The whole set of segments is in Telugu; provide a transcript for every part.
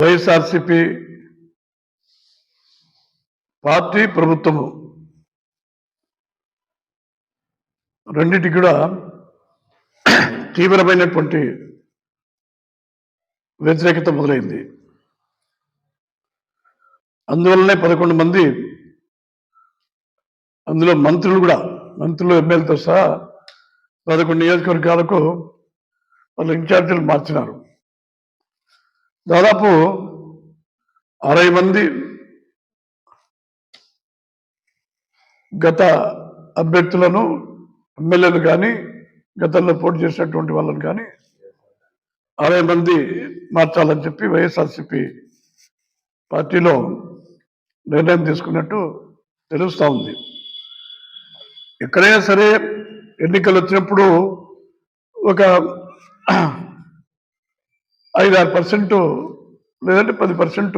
వైఎస్ఆర్సిపి పార్టీ ప్రభుత్వము. రెండింటికి కూడా తీవ్రమైనటువంటి వ్యతిరేకత మొదలైంది. అందువల్లనే పదకొండు మంది అందులో మంత్రులు కూడా మంత్రులు ఎమ్మెల్యేతో సహా పదకొండు నియోజకవర్గాలకు వాళ్ళ ఇన్ఛార్జీలు మార్చినారు. దాదాపు అరవై మంది గత అభ్యర్థులను ఎమ్మెల్యేలు కానీ గతంలో పోటీ చేసినటువంటి వాళ్ళని కానీ అరవై మంది మార్చాలని చెప్పి వైఎస్ఆర్సిపి పార్టీలో నిర్ణయం తీసుకున్నట్టు తెలుస్తూ ఉంది. ఎక్కడైనా సరే ఎన్నికలు వచ్చినప్పుడు ఒక ఐదు ఆరు పర్సెంట్ లేదంటే పది పర్సెంట్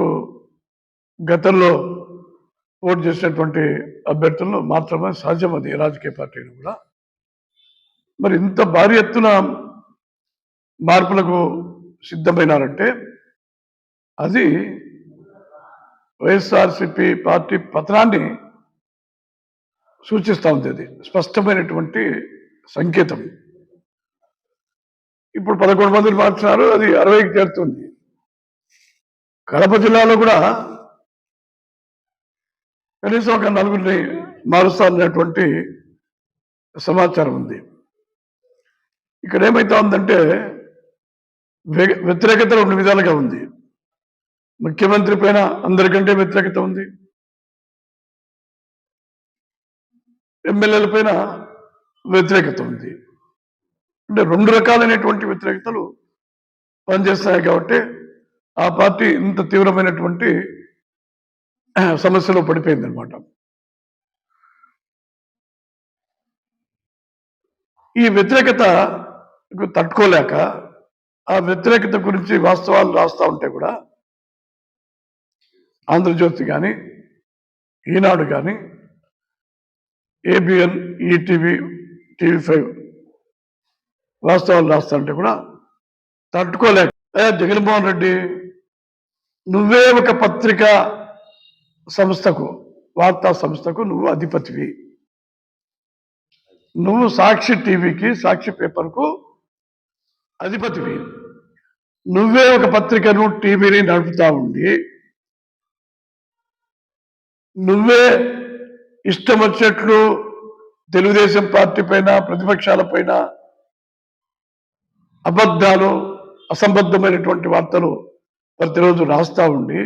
గతంలో ఓటు చేసినటువంటి అభ్యర్థులను మాత్రమే సహజం అది రాజకీయ పార్టీలు కూడా. మరి ఇంత భారీ ఎత్తున మార్పులకు సిద్ధమైనారంటే అది వైఎస్ఆర్సిపి పార్టీ పతనాన్ని సూచిస్తూ ఉంది అది. స్పష్టమైనటువంటి సంకేతం. ఇప్పుడు పదకొండు మందిని మార్చినారు అది అరవైకి చేరుతుంది. కడప జిల్లాలో కూడా కనీసం ఒక నలుగురిని మారుస్తారనేటువంటి సమాచారం ఉంది. ఇక్కడ ఏమైతా ఉందంటే వ్యతిరేకత రెండు విధాలుగా ఉంది. ముఖ్యమంత్రి పైన అందరికంటే వ్యతిరేకత ఉంది. ఎమ్మెల్యేల పైన వ్యతిరేకత ఉంది. అంటే రెండు రకాలైనటువంటి వ్యతిరేకతలు పనిచేస్తాయి కాబట్టి ఆ పార్టీ ఇంత తీవ్రమైనటువంటి సమస్యలో పడిపోయింది అనమాట ఈ వ్యతిరేకత తట్టుకోలేక ఆ వ్యతిరేకత గురించి వాస్తవాలు రాస్తా ఉంటే కూడా ఆంధ్రజ్యోతి కానీ ఈనాడు కానీ ఏబిఎన్ ఈటీవీ టీవీ ఫైవ్ వాస్తవాలు రాస్తుంటే కూడా తట్టుకోలేక "ఏ, జగన్మోహన్ రెడ్డి నువ్వే ఒక పత్రిక సంస్థకు వార్తా సంస్థకు నువ్వు అధిపతివి. నువ్వు సాక్షి టీవీకి సాక్షి పేపర్కు అధిపతివి. నువ్వే ఒక పత్రికను టీవీని నడుపుతా ఉండి నువ్వే ఇష్టం వచ్చినట్లు తెలుగుదేశం పార్టీ పైన ప్రతిపక్షాల పైన అబద్ధాలు అసంబద్ధమైనటువంటి వార్తలు ప్రతిరోజు రాస్తా ఉండి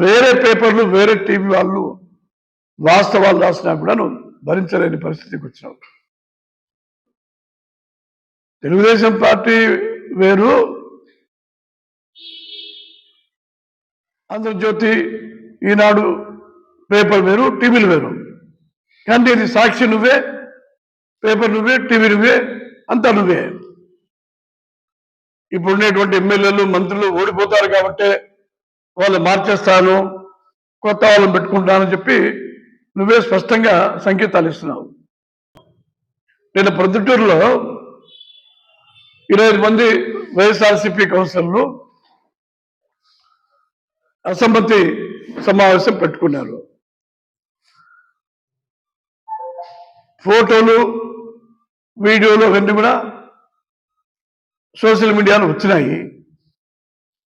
వేరే పేపర్లు వేరే టీవీ వాళ్ళు వాస్తవాలు రాసినా కూడా భరించలేని పరిస్థితికి వచ్చినావు తెలుగుదేశం పార్టీ వేరు ఆంధ్రజ్యోతి ఈనాడు పేపర్ వేరు టీవీలు వేరు. కానీ ఇది సాక్షి నువ్వే పేపర్ నువ్వే టీవీ నువ్వే అంతా నువ్వే. ఇప్పుడు ఉండేటువంటి ఎమ్మెల్యేలు మంత్రులు ఓడిపోతారు కాబట్టి వాళ్ళు మార్చేస్తాను కొత్త వాళ్ళని పెట్టుకుంటానని చెప్పి నువ్వే స్పష్టంగా సంకేతాలు ఇస్తున్నావు. నేను ప్రొద్దుటూరులో ఇరవై మంది వైఎస్ఆర్సీపీ కౌన్సిలర్లు అసమ్మతి సమావేశం పెట్టుకున్నారు. ఫోటోలు వీడియోలు అవన్నీ కూడా సోషల్ మీడియాలో వచ్చినాయి.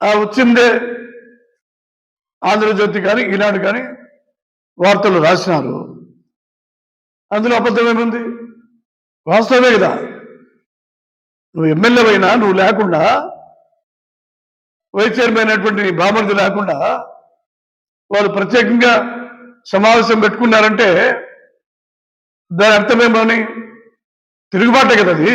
ఆ వచ్చిందే ఆంధ్రజ్యోతి కానీ ఈనాడు కానీ వార్తలు రాసినారు. అందులో అబద్ధం ఏముంది? వాస్తవమే కదా. నువ్వు ఎమ్మెల్యే అయినా నువ్వు లేకుండా వైస్ చైర్మన్ అయినటువంటి బామర్ది లేకుండా వాళ్ళు ప్రత్యేకంగా సమావేశం పెట్టుకున్నారంటే దాని అర్థమేమని తిరుగుబాటే కదా అది.